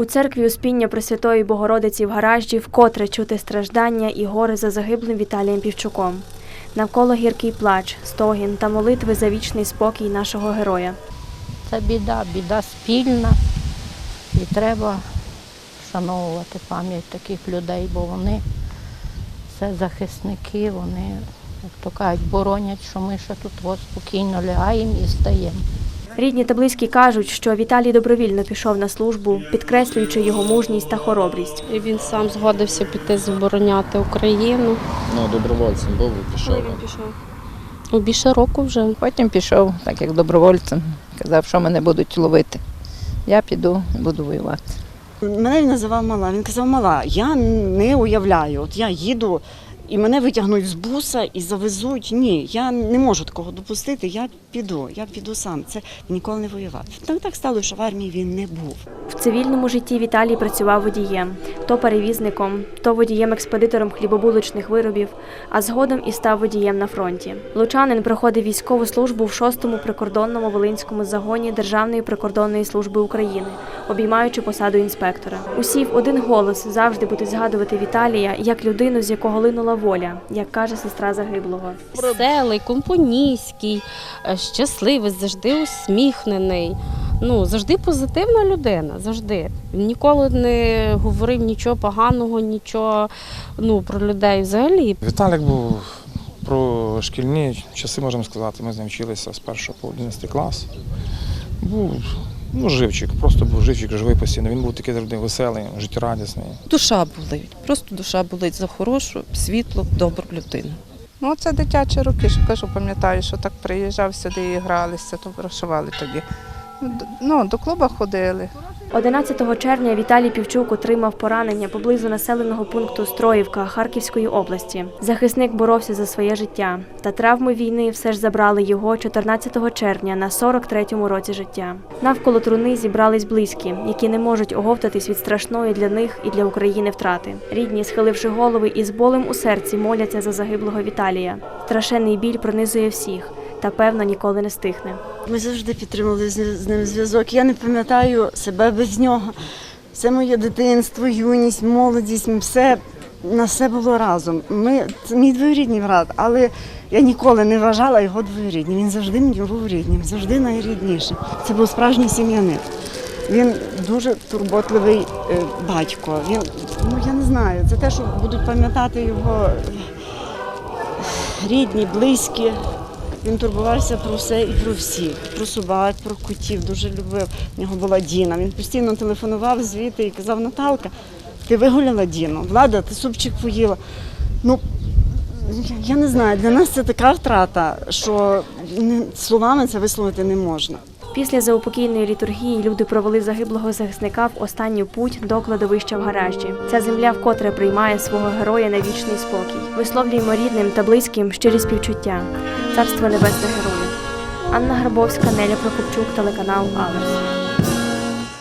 У церкві Успіння Пресвятої Богородиці в гаражі вкотре чути страждання і гори за загиблим Віталієм Півчуком. Навколо гіркий плач, стогін та молитви за вічний спокій нашого героя. Це біда, біда спільна. І треба вшановувати пам'ять таких людей, бо вони це захисники, вони, як то кажуть, боронять, що ми ще тут спокійно лягаємо і стаємо. Рідні та близькі кажуть, що Віталій добровільно пішов на службу, підкреслюючи його мужність та хоробрість. І він сам згодився піти забороняти Україну. Ну, добровольцем був і пішов. Він пішов? У більше року вже. Потім пішов, так як добровольцем. Казав, що мене будуть ловити. Я піду і буду воювати. Мене він називав мала. Він казав, мала, я не уявляю. От я їду і мене витягнуть з буса і завезуть. Ні, я не можу такого допустити. Я піду, я піду сам. Це ніколи не воював. Так так стало, що в армії він не був. Цивільному житті Віталій працював водієм, то перевізником, то водієм-експедитором хлібобулочних виробів, а згодом і став водієм на фронті. Лучанин проходив військову службу в 6-му прикордонному волинському загоні Державної прикордонної служби України, обіймаючи посаду інспектора. Усі в один голос завжди будуть згадувати Віталія як людину, з якого линула воля, як каже сестра загиблого. Веселий, компоністський, е, щасливий, завжди усміхнений. Ну, завжди позитивна людина, завжди. Він ніколи не говорив нічого поганого, нічого ну, про людей взагалі. Віталік був про шкільні часи, можемо сказати. Ми з ним вчилися з 1 по 11 клас. Був ну, живчик, просто був живчик, живий постійно. Він був такий завжди веселий, життєрадісний. Душа болить, просто душа болить за хорошу, світлу, добру людину. Ну, це дитячі роки, що кажу, пам'ятаю, що так приїжджав сюди і гралися, то грошували тоді. Ну, до клуба ходили. 11 червня Віталій Півчук отримав поранення поблизу населеного пункту Строївка Харківської області. Захисник боровся за своє життя, та травми війни все ж забрали його 14 червня на 43-му році життя. Навколо труни зібрались близькі, які не можуть оговтатись від страшної для них і для України втрати. Рідні, схиливши голови і з болем у серці, моляться за загиблого Віталія. Страшенний біль пронизує всіх та певно ніколи не стихне. Ми завжди підтримували з ним зв'язок. Я не пам'ятаю себе без нього. Все моє дитинство, юність, молодість, все на все було разом. Ми мій двоюрідний брат, але я ніколи не вважала його двоюрідним. Він завжди мені був рідним, завжди найріднішим. Це був справжній сім'янин. Він дуже турботливий е, батько. Він, ну я не знаю, це те, що будуть пам'ятати його рідні, близькі. Він турбувався про все і про всіх, про собак, про котів, дуже любив. У нього була Діна. Він постійно телефонував звідти і казав, Наталка, ти вигуляла Діну, Влада, ти супчик поїла. Ну, я не знаю, для нас це така втрата, що словами це висловити не можна. Після заупокійної літургії люди провели загиблого захисника в останню путь до кладовища в гаражі. Ця земля вкотре приймає свого героя на вічний спокій. Висловлюємо рідним та близьким щирі співчуття. Царство небесне Героїв. Анна Грабовська, Неля Прокопчук, телеканал Аверс.